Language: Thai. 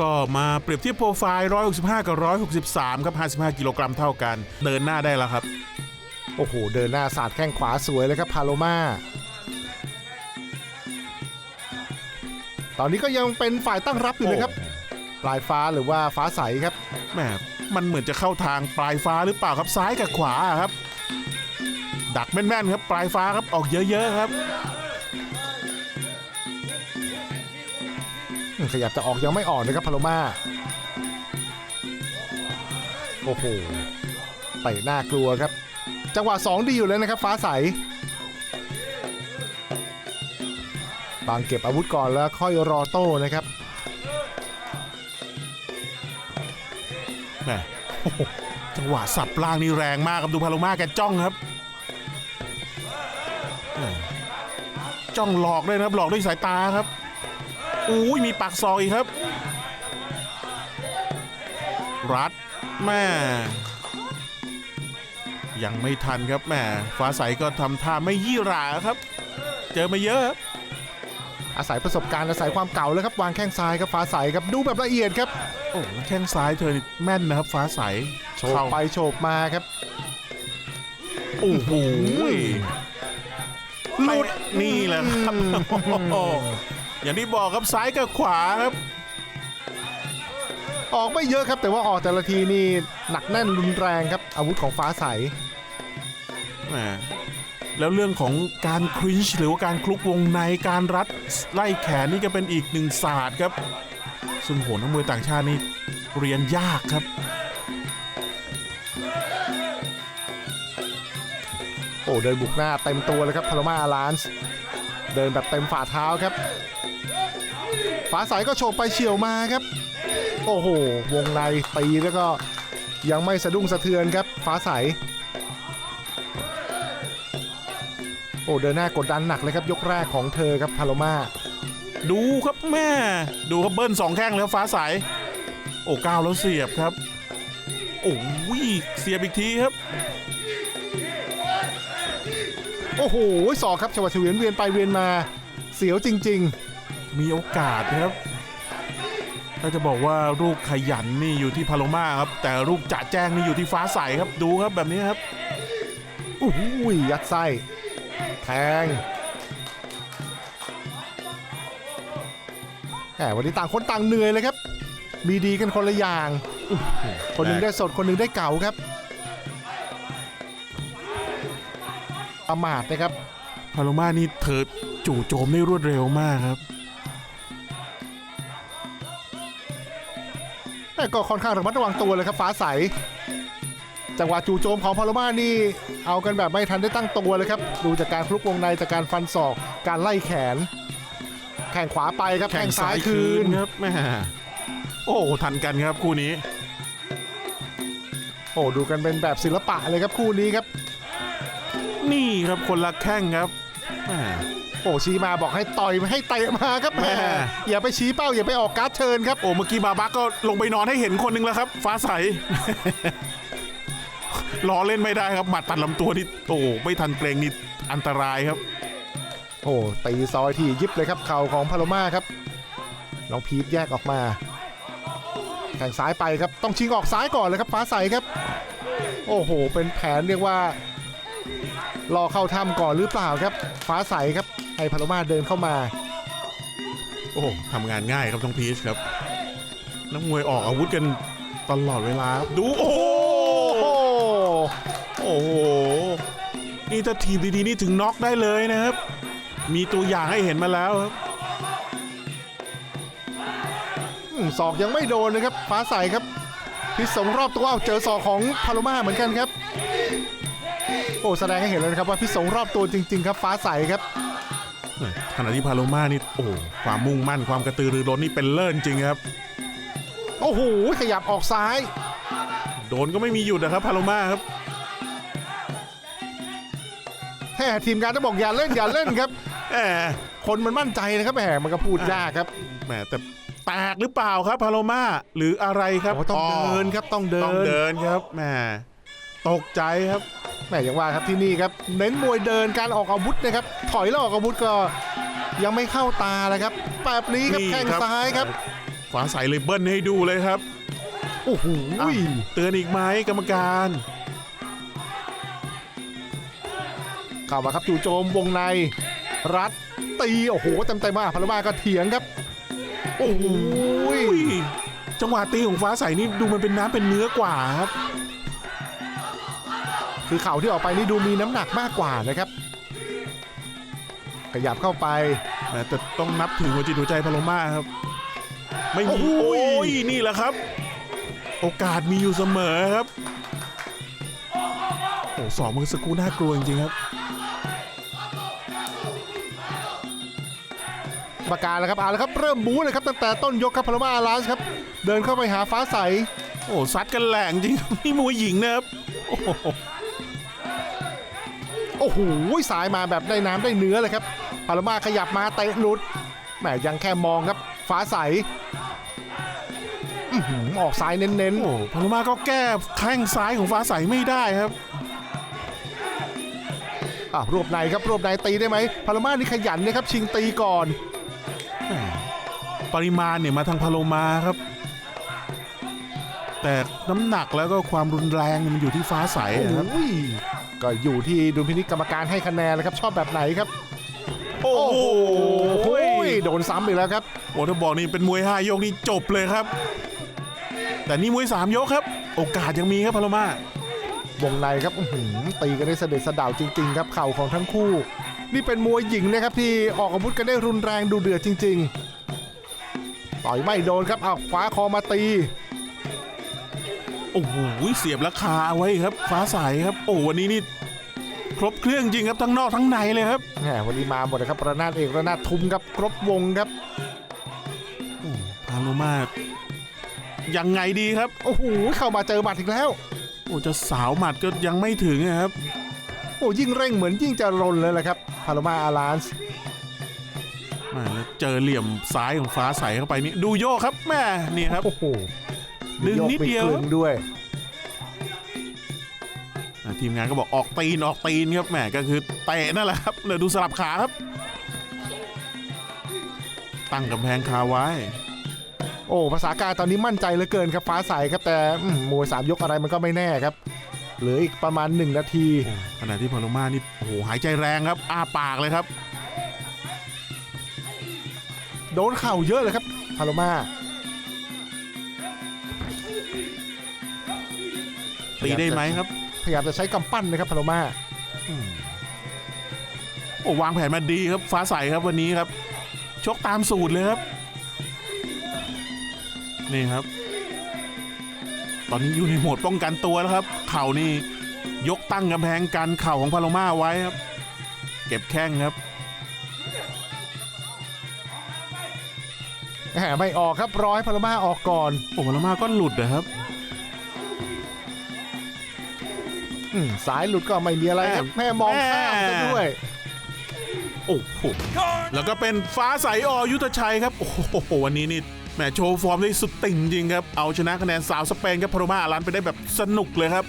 ก็มาเปรียบเทียบโปรไฟล์ 165 กับ 163 ครับ 55 กิโลกรัมเท่ากัน เดินหน้าได้แล้วครับ โอ้โห เดินหน้าสาดแข้งขวาสวยเลยครับพาโลมา ตอนนี้ก็ยังเป็นฝ่ายตั้งรับอยู่นะครับ ปลายฟ้าหรือว่าฟ้าใสครับแหมมันเหมือนจะเข้าทางปลายฟ้าหรือเปล่าครับซ้ายกับขวาครับ ดักแม่นๆครับปลายฟ้าครับออกเยอะๆครับ ขยับจะออกยังไม่ออกนะครับพาโลมาโอ้โหเตะหน้ากลัวครับ จังหวะ 2 ดีอยู่เลยนะครับ ฟ้าใส บางเก็บอาวุธก่อนแล้วค่อยรอโต้นะครับแหมจังหวะสับล่างนี่แรงมากครับดูพาโลมาแกจ้องครับจ้องหลอกด้วยนะครับหลอกด้วยสายตาครับ อุ้ยมีปากซอยอีกครับ รัดแม่ยังไม่ทันครับแม่ฟ้าใสก็ทำท่าไม่ยี่หราครับ เจอมาเยอะครับอาศัยประสบการณ์อาศัยความเก่าแล้วครับวางแข้งซ้ายครับฟ้าใสครับดูแบบละเอียดครับโอ้แล้วแข้งซ้ายเธอนี่แม่นนะครับ ฟ้าใสโฉบไปโฉบมาครับโอ้โหหลุดนี่แหละครับโอ้โหอย่างที่บอกครับซ้ายกับขวาครับ ออกไม่เยอะครับ แต่ว่าออกแต่ละทีนี่หนักแน่นรุนแรงครับ อาวุธของฟ้าใสแหมแล้วเรื่องของการครินช์หรือว่าการคลุกวงในการรัดไล่แขนนี่ก็เป็นอีกหนึ่งศาสตร์ครับ ซึ่งโหนักมวยต่างชาตินี่เรียนยากครับ อ้เดินบุกหน้าเต็มตัวเลยครับพาโลมาอาลานส์เดินแบบเต็มฝ่าเท้าครับฟ้าใสก็โฉบไปเฉียวมาครับ โอ้โห วงในตีแล้วก็ยังไม่สะดุ้งสะเทือนครับฟ้าใสโอ้เดินหน้ากดดันหนักเลยครับ ยกแรกของเธอครับพาโลมาดูครับแม่ ดูครับเบิ้ลสองแข้งแล้วฟ้าใสโอ้ก้าวแล้วเสียบครับ โอ้ยเสียบอีกทีครับ โอ้โหสอกครับชวัดเฉวียนเวียนไปเวียนมา เสียวจริงมีโอกาสนะครับถ้าจะบอกว่าลูกขยันนี่อยู่ที่พาโลมาครับ แต่ลูกจะแจ้งนี่อยู่ที่ฟ้าใสครับดูครับแบบนี้ครับๆอุ้ยยัดไส้แทงแหมวันนี้ต่างคนต่างเหนื่อยเลยครับ มีดีกันคนละอย่าง คนหนึ่งได้สดคนหนึ่งได้เก่าครับ ประมาทนะครับพาโลมานี่เธอจู่โจมได้รวดเร็วมากครับ แต่ก็ค่อนข้างระมัดระวังตัวเลยครับฟ้าใส จังหวะจู่โจมของพาโลมานี่เอากันแบบไม่ทันได้ตั้งตัวเลยครับ ดูจากการคลุกวงในจากการฟันศอก การไล่แขน แข่งขวาไปครับแข่แข่งงซ้าซ้ายยคืคืนนครับแม่โอ้ทันกันครับคู่นี้ โอ้ดูกันเป็นแบบศิลปะเลยครับคู่นี้ครับ นี่ครับคนละแข้งครับแม่โอ้ชี้มาบอกให้ต่อยให้เตะมาครับแหมแม่อย่าไปชี้เป้าอย่าไปออกการ์ดเชิญครับ โอ้เมื่อกี้บาบักก็ลงไปนอนให้เห็นคนหนึ่งแล้วครับ ฟ้าใส ล้อเล่นไม่ได้ครับหมัดตัดลำตัวนี่โอ้ไม่ทันเกรงนี่อันตรายครับ โอ้ตีซอยทียิบเลยครับเข่าของพาโลมาครับน้องพีทแยกออกมาแข่งซ้ายไปครับต้องชิงออกซ้ายก่อนเลยครับฟ้าใสครับ โอ้โห เป็นแผนเรียกว่า รอเข้าถ้ำก่อนหรือเปล่าครับ ฟ้าใสครับให้พาโลมาเดินเข้ามา โอ้โหทำงานง่ายครับน้องพีชครับนักมวยออกอาวุธกันตลอดเวลาครับดูโอ้โหโอ้โหโอ้โหนี่ถ้าทีมดีๆนี่ถึงน็อกได้เลยนะครับ มีตัวอย่างให้เห็นมาแล้วครับอืมศอกยังไม่โดนนะครับ ฟ้าใสครับพิษสงรอบตัวเอาเจอศอกของพาโลมาเหมือนกันครับ โอ้แสดงให้เห็นเลยนะครับว่าพิษสงรอบตัวจริง ๆ ครับฟ้าใสครับขณะที่พาโลมานี่โอ้โหความมุ่งมั่นความกระตือรือร้นนี่เป็นเลิศจริงครับ โอ้โหขยับออกซ้าย โดนก็ไม่มีหยุดนะครับพาโลมาครับแหมทีมงานต้องบอกอย่าเล่นอย่าเล่นครับแหมคนมันมั่นใจนะครับแหมมันก็พูดยากครับแหมแต่แตกหรือเปล่าครับพาโลมาหรืออะไรครับโอ้ต้องเดินครับต้องเดิต้องนเดินครับแหม ตกใจครับแหมอย่างว่าครับที่นี่ครับ เน้นมวยเดินการออกอาวุธนะครับ ถอยแล้วออกอาวุธก็ยังไม่เข้าตาเลยครับแบบนี้ครับนี่แข้งครับ ซ้ายครับฟ้าใสเลยเบิ้ลให้ดูเลยครับ โอ้โหอะเตือนอีกไหมกรรมการ เข้ามาครับจู่โจมวงใน รัดตีโอ้โหเต็มเต็มๆมากพาโลมาก็เถียงครับ โอ้โห อุ้ยจังหวะตีของฟ้าใสนี่ดูมันเป็นน้ำเป็นเนื้อกว่าครับ คือเข่าที่ออกไปนี่ดูมีน้ำหนักมากกว่านะครับ ขยับเข้าไปแต่ต้องนับถือหัวจิตหัวใจพาโลมาครับ ไม่มีโอ้โหโอ้ยนี่แหละครับ โอกาสมีอยู่เสมอครับโอ้สองมือสกครูน่ากลัวจริงๆครับประกาศแล้วครับเอาละครับ เริ่มบู๊เลยครับตั้งแต่ต้นยกครับพาโลมาลาสครับ เดินเข้าไปหาฟ้าใส โอ้ซัดกันแหลงจริงนี่มวยหญิงนะครับโอ้ โหโอ้โหสายมาแบบได้น้ำได้เนื้อเลยครับพาโลมาขยับมาเตะหลุดแหมยังแค่มองครับฟ้าใสอื้อหือออกซ้ายเน้นโอ้พาโลมาก็แก้แข้งซ้ายของฟ้าใสไม่ได้ครับๆอะรวบในครับรวบในตีได้ไหมพาโลมานี่ขยันนะครับ ชิงตีก่อนแหม่ปริมาณเนี่ยมาทางพาโลมาครับ แต่น้ำหนักแล้วก็ความรุนแรงมันอยู่ที่ฟ้าใสอะครับโอ้ย ก็อยู่ที่ดุลพินิจกรรมการให้คะแนนแล้วครับชอบแบบไหนครับ โอ้โหโอ้ยโดนซ้ำอีกแล้วครับโอ้ถ้าบอกนี่เป็นมวยห้ายกนี่จบเลยครับ แต่นี่มวยสามยกครับ โอกาสยังมีครับพาโลมาวงในครับอื้อหือตีกันได้เสด็จสะเดาวจริง ๆ ครับเข่าของทั้งคู่ นี่เป็นมวยหญิงนะครับที่ออกอาวุธกันได้รุนแรงดูเดือดจริง ๆ ต่อยไม่โดนครับอ้าวคว้าคอมาตี โอ้โหเสียบราคาไว้ครับ ฟ้าใสครับ โอ้วันนี้นี่ครบเครื่องจริงครับทั้งนอกทั้งในเลยครับแหมวันนี้มาหมดนะครับระนาดเอกระนาดทุมครับครบวงครับโอ้พาโลมายังไงดีครับ โอ้โหเข้ามาเจอหมัดอีกแล้ว โอ้จะสาวหมัดก็ยังไม่ถึงนะครับ โอ้ยิ่งเร่งเหมือนยิ่งจะรนเลยแหละครับพาโลมาอาลานส์มาแล้วเจอเหลี่ยมซ้ายของฟ้าใสเข้าไปนี่ดูโยกครับแม่นี่ครับโอ้โห ดึงนิดเดียวมีโกมีกลึงด้วย อะทีมงานก็บอกออกตีนออกตีนครับแหมก็คือเตะนั่นแหละครับเดี๋ยวดูสลับขาครับ ตั้งกำแพงคาไว้ โอ้ภาษากายตอนนี้มั่นใจเหลือเกินครับฟ้าใสครับแต่อืมมวยสามยกอะไรมันก็ไม่แน่ครับเหลืออีกประมาณ 1 นาที ขณะที่พาโลมานี่โอ้โหหายใจแรงครับ อ้าปากเลยครับ โดนเข่าเยอะเลยครับพาโลมา ตีได้ไหมครับ พยายามจะใช้กำปั้นนะครับพาโลมาโอ้วางแผนมาดีครับฟ้าใสครับวันนี้ครับ ชกตามสูตรเลยครับ นี่ครับ ตอนนี้อยู่ในโหมดป้องกันตัวแล้วครับ เข่านี่ยกตั้งกำแพงกันเข่าของพาโลมาไว้ครับ เก็บแข้งครับ แหมไม่ออกครับรอให้พาโลมาออกก่อน โอ้พาโลมาก็หลุดนะครับ สายหลุดก็ไม่มีอะไรครับแม่มองข้ามซะด้วย โอ้โหแล้วก็เป็นฟ้าใสอยุทธชัยครับ โอ้โหวันนี้นี่แหมโชว์ฟอร์มได้สุดติ่งจริงครับ เอาชนะคะแนนสาวสเปนครับพาโรมาอารันไปได้แบบสนุกเลยครับ